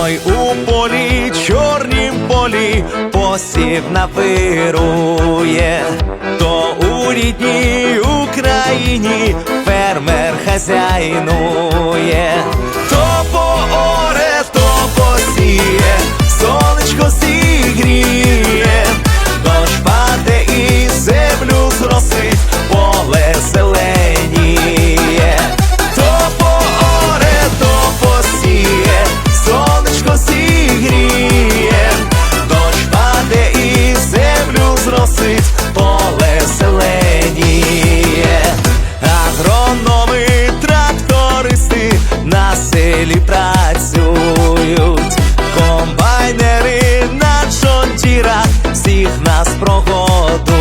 Ой, у полі, чорнім полі, посів навирує, то у рідній Україні фермер хазяйнує. красить поле зеленіє агрономи, трактористи на селі працюють, комбайнери на джонтірах всіх нас прогодують